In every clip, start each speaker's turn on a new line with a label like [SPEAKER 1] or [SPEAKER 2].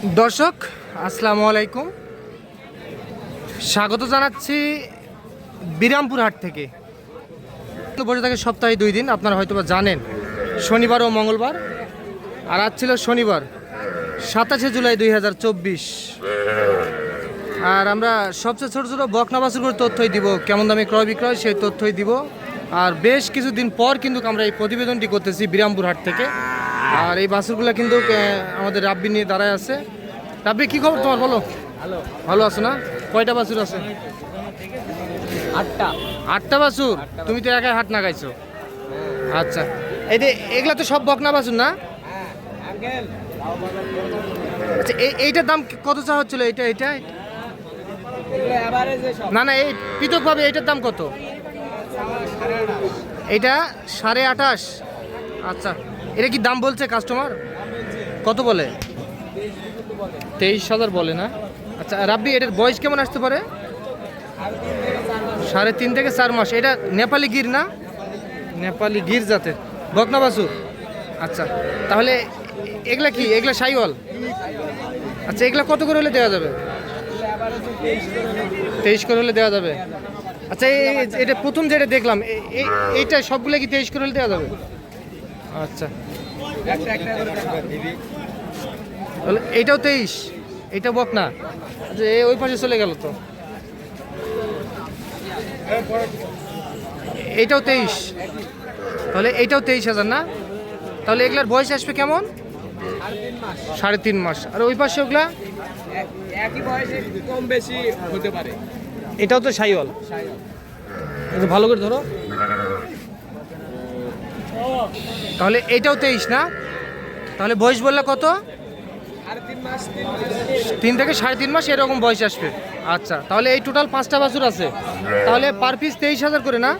[SPEAKER 1] দর্শক, আসসালামু আলাইকুম। স্বাগত জানাচ্ছি বিরামপুর হাট থেকে। বসে থাকে সপ্তাহে দুই দিন, আপনারা হয়তো বা জানেন। শনিবার ও মঙ্গলবার, আর আজ ছিল শনিবার, সাতাশে জুলাই দুই হাজার চব্বিশ। আর আমরা সবচেয়ে ছোটো ছোটো বকনা বাছুরগুলোর তথ্যই দিব, কেমন দামে ক্রয় বিক্রয় সেই তথ্যই দিব। আর বেশ কিছুদিন পর কিন্তু আমরা এই প্রতিবেদনটি করতেছি বিরামপুর হাট থেকে। আর এই বাছুরগুলো কিন্তু আমাদের রাব্বি নিয়ে দাঁড়ায় আছে। রাব্বি কি খবর তোমার? বলো। ভালো আছো না? কয়টা বাছুর আছে?
[SPEAKER 2] আটটা।
[SPEAKER 1] আটটা বাছুর তুমি তো একাই হাট না গাইছো আচ্ছা। এই যে এগুলা তো সব বকনা বাছুর না? আচ্ছা এই এইটার দাম কত চা হচ্ছিল?
[SPEAKER 2] অ্যাভারেজে সব।
[SPEAKER 1] না না এই পৃথকভাবে এইটার দাম কত? এইটা সাড়ে আঠাশ। আচ্ছা। এটা কি দাম বলছে কাস্টমার কত বলে? তেইশ হাজার বলে না। আচ্ছা রাব্বি এটার বয়স কেমন আসতে পারে? সাড়ে তিন থেকে চার মাস। এটা নেপালি গির না? নেপালি গির জাতের। বকনা বাসুর আচ্ছা তাহলে এগুলা কি? এগুলা সাইওয়াল? আচ্ছা এগুলা কত করে হলে দেওয়া যাবে? তেইশ করে হলে দেওয়া যাবে। আচ্ছা এটা প্রথম যেটা দেখলাম এইটা সবগুলো কি তেইশ করে হলে দেওয়া যাবে? আচ্ছা। তাহলে এইটাও তেইশ এটা বক না যে ওই পাশে চলে গেল তো। এইটাও তেইশ। তাহলে এইটাও তেইশ হাজার না? তাহলে এগুলার বয়স আসবে কেমন? সাড়ে তিন মাস। আর ওই পাশে ওগুলা?
[SPEAKER 2] কম বেশি হতে পারে।
[SPEAKER 1] এটাও তো সাইওয়াল। একটু ভালো করে ধরো। তাহলে এইটাও তেইশ না? তাহলে বয়স বললে কত?
[SPEAKER 2] তিন
[SPEAKER 1] থেকে সাড়ে তিন মাস এরকম বয়স আসবে। আচ্ছা তাহলে এই টোটাল পাঁচটা বাছুর আছে। তাহলে পার পিস তেইশ হাজার করে না?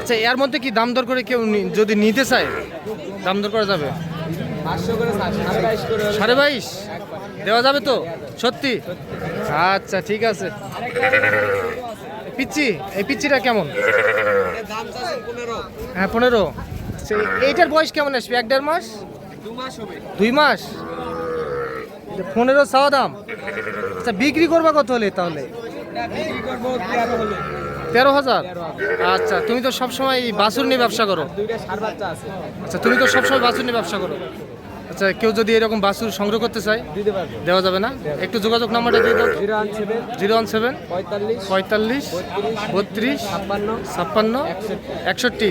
[SPEAKER 1] আচ্ছা এর মধ্যে কি দাম দর করে কেউ যদি নিতে চায়, দাম দর করা যাবে?
[SPEAKER 2] সাড়ে বাইশ?
[SPEAKER 1] দেওয়া যাবে তো? সত্যি? আচ্ছা ঠিক আছে। পিচ্ছি এই পিচ্ছিটা কেমন? হ্যাঁ পনেরো। এইটার বয়স কেমন আসবে? এক দেড় মাস? দুই মাস পনেরো চাওয়া দাম। আচ্ছা বিক্রি করবা কত হলে তাহলে?
[SPEAKER 2] তেরো
[SPEAKER 1] হাজার? আচ্ছা তুমি তো সবসময় বাছুর নিয়ে ব্যবসা করো। আচ্ছা তুমি তো সবসময় বাছুর নিয়ে ব্যবসা করো। আচ্ছা কেউ যদি এরকম বাসুর সংগ্রহ করতে চায়
[SPEAKER 2] দিতে পারব।
[SPEAKER 1] দেওয়া যাবে না? একটু যোগাযোগ নাম্বারটা দিয়ে দাও।
[SPEAKER 2] Zero one seven.
[SPEAKER 1] Zero one seven.
[SPEAKER 2] পঁয়তাল্লিশ।
[SPEAKER 1] পঁয়তাল্লিশ। বত্রিশ।
[SPEAKER 2] ছাপ্পান্ন।
[SPEAKER 1] একষট্টি।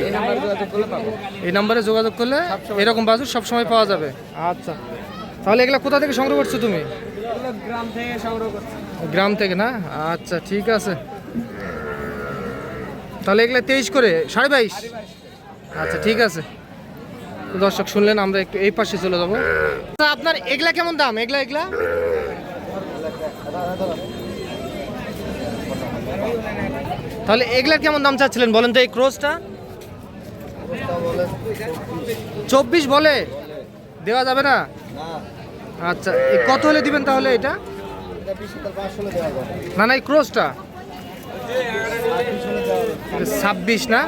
[SPEAKER 2] এই নাম্বার যোগাযোগ করলে
[SPEAKER 1] এরকম বাছুর সবসময় পাওয়া যাবে। আচ্ছা। তাহলে এগুলা কোথা থেকে সংগ্রহ করছ তুমি?
[SPEAKER 2] গ্রাম থেকে সংগ্রহ করছি।
[SPEAKER 1] গ্রাম থেকে না? আচ্ছা ঠিক আছে। তাহলে এগুলো তেইশ করে? সাড়ে বাইশ? আচ্ছা ঠিক আছে। দর্শক শুনলেন, আমরা একটু এই পাশে চলে যাব। আপনার এগুলা কেমন দাম? এগুলা এগুলা? তাহলে এগুলার কেমন দাম চাচ্ছিলেন বলেন তো এই ক্রোসটা? চব্বিশ বলে? দেওয়া যাবে না? আচ্ছা কত হলে দিবেন তাহলে এটা? না না, এই ক্রোসটা। ছাব্বিশ না?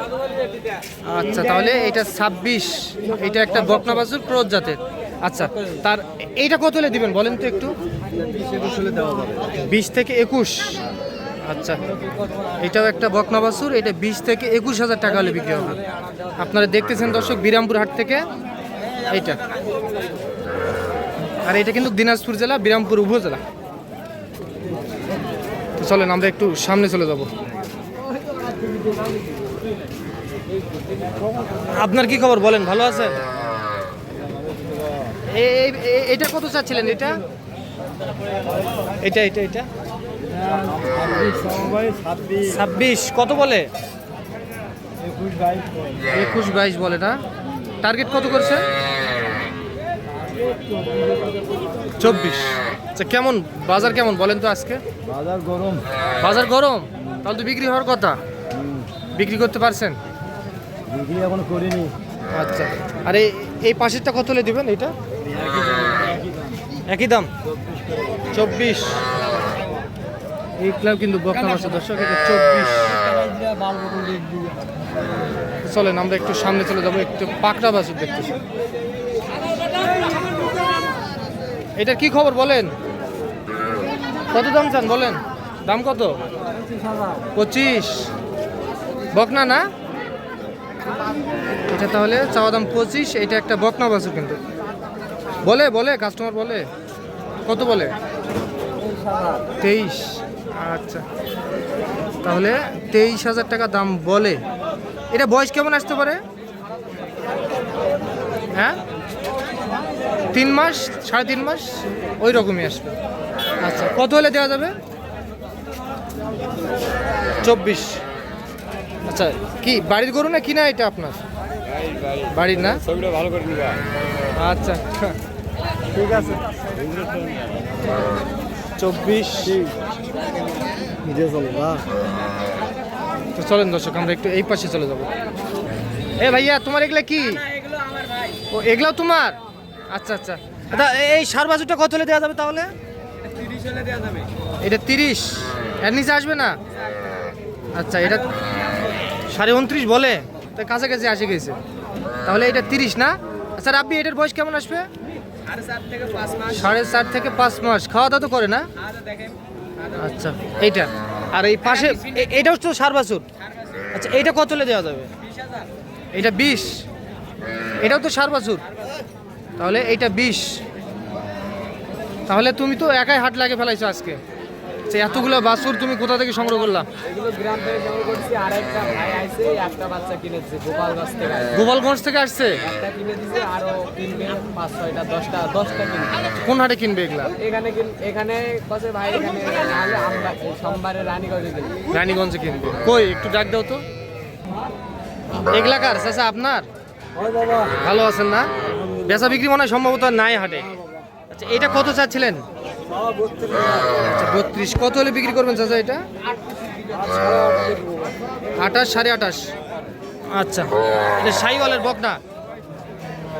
[SPEAKER 1] আচ্ছা তাহলে এটা ছাব্বিশ। এটা একটা বকনা বাছুর ক্রোজ জাতের। আচ্ছা তার এইটা কত হলে দিবেন বলেন তো একটু? বিশ থেকে একুশ। আচ্ছা এটাও একটা বকনা বাছুর এটা বিশ থেকে একুশ হাজার টাকা হলে বিক্রি হবে। আপনারা দেখতেছেন দর্শক, বিরামপুর হাট থেকে এইটা। আর এটা কিন্তু দিনাজপুর জেলা, বিরামপুর উপজেলা চলেন, আমরা একটু সামনে চলে যাব। আপনার কি খবর বলেন ভালো আছেন এটা কত চাচ্ছিলেন এটা? এটা এটা এটা? ছাব্বিশ কত বলে? একুশ বাইশ বলে না? টার্গেট কত করছে? চব্বিশ। আচ্ছা কেমন বাজার কেমন বলেন তো আজকে?
[SPEAKER 3] বাজার গরম।
[SPEAKER 1] বাজার গরম? তাহলে তো বিক্রি হওয়ার কথা। বিক্রি করতে পারছেন?
[SPEAKER 3] বিক্রি এখনও করিনি।
[SPEAKER 1] আচ্ছা। আর এই এই পাশেরটা কত হলে দিবেন এটা? একই দাম। চব্বিশ। এইগুলাও কিন্তু বকনা মাছ দর্শক এটা চব্বিশ। চলেন আমরা একটু সামনে চলে যাব একটু পাকড়া বাছুর দেখতেছি এটার কি খবর বলেন? কত দাম চান বলেন? দাম কত? পঁচিশ। বকনা না? এটা তাহলে চাওয়া দাম পঁচিশ, এটা একটা বকনা বাছুর কিন্তু। বলে বলে কাস্টমার বলে। কত বলে? তেইশ। আচ্ছা। তাহলে তেইশ হাজার টাকা দাম বলে। এটা বয়স কেমন আসতে পারে? হ্যাঁ? তিন মাস, সাড়ে তিন মাস? ওই রকমই আসবে। আচ্ছা কত হলে দেওয়া যাবে? চব্বিশ। আচ্ছা কি বাড়ির গরু না কিনা এটা আপনার? বাড়ির না?
[SPEAKER 2] ছবিটা ভালো করে নিবা।
[SPEAKER 1] আচ্ছা। ঠিক আছে। চব্বিশ। তো চলেন দর্শক আমরা একটু এই পাশে চলে যাব। এ ভাইয়া তোমার এগুলা কি?
[SPEAKER 2] এগুলো আমার ভাই
[SPEAKER 1] ও এগুলাও তোমার? আচ্ছা আচ্ছা। দাদা এই সার বাজুটা কত হলে দেওয়া যাবে তাহলে? এটা তিরিশ। এর নিচে আসবে না? আচ্ছা এটা সাড়ে উনত্রিশ বলে? তাই কাছাকাছি আসে গেছে। তাহলে এটা তিরিশ না? আচ্ছা আপনি এটার বয়স কেমন আসবে?
[SPEAKER 2] সাড়ে চার থেকে পাঁচ মাস।
[SPEAKER 1] খাওয়া দাওয়া তো করে না? আচ্ছা এইটা। আর এই পাশে এটাও তো সার বাছুর। আচ্ছা এইটা কত হলে দেওয়া যাবে? এটা বিশ। এটাও তো সার বাছুর। তাহলে এইটা বিশ। তাহলে তুমি তো একাই হাট লাগে ফেলাইছো আজকে। সে এতগুলো বাছুর তুমি কোথা থেকে সংগ্রহ করলা?
[SPEAKER 2] এগুলো গ্রাম থেকে জমা করছি আর একটা ভাই আইছে একটা বাচ্চা কিনেছে গোপালগঞ্জ থেকে
[SPEAKER 1] গোপালগঞ্জ থেকে আসছে?
[SPEAKER 2] একটা কিনে দিছে আরও কিনবে পাঁচ ছয়টা দশটা দশটা কিনবে।
[SPEAKER 1] কোন হাটে কিনবে এগুলা?
[SPEAKER 2] এখানে এখানে ভাই এখানে নাহলে আমরা সোমবারে রানীগঞ্জে
[SPEAKER 1] রানীগঞ্জে কিনবে। কই একটু ডাক দাও তো। এগুলা কার চাচা আপনার? ভালো আছেন না? বেচা বিক্রি মনে হয় সম্ভবত নাই হাটে। আচ্ছা এটা কত চাচ্ছিলেন? আচ্ছা বত্রিশ। কত হলে বিক্রি করবেন চাচা এটা? আঠাশ সাড়ে আঠাশ। আচ্ছা এটা সাইওয়ালের বকনা।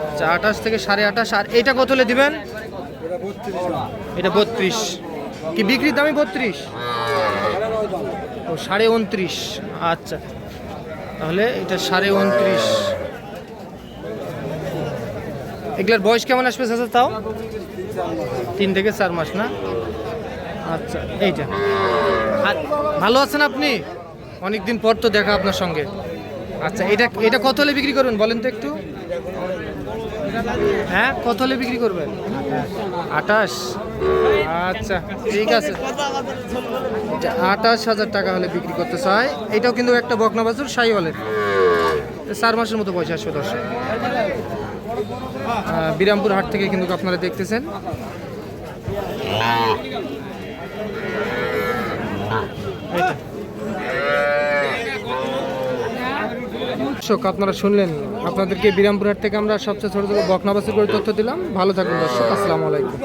[SPEAKER 1] আচ্ছা আঠাশ থেকে সাড়ে আঠাশ। আর এটা কত হলে দিবেন?
[SPEAKER 3] এটা বত্রিশ।
[SPEAKER 1] কি বিক্রির দামই বত্রিশ? ও, সাড়ে উনত্রিশ। আচ্ছা তাহলে এটা সাড়ে উনত্রিশ। এগুলার বয়স কেমন আসবে চাচা তাও? তিন থেকে চার মাস, না? আচ্ছা এইটা। আর ভালো আছেন আপনি? অনেকদিন পর তো দেখা আপনার সঙ্গে। আচ্ছা এটা এটা কত হলে বিক্রি করবেন, বলেন তো একটু? হ্যাঁ কত হলে বিক্রি করবেন? আঠাশ। আচ্ছা ঠিক আছে। আঠাশ হাজার টাকা হলে বিক্রি করতে চাই। এটাও কিন্তু একটা বকনা বাছুর, সাইওয়ালের। চার মাসের মতো পয়সা আসবে দর্শক বিরামপুর হাট থেকে কিন্তু আপনারা দেখতেছেন। দর্শক, আপনারা শুনলেন, আপনাদেরকে বিরামপুর হাট থেকে আমরা সবচেয়ে ছোট ছোট বকনাবাসী করে তথ্য দিলাম ভালো থাকুন দর্শক, আসসালামু আলাইকুম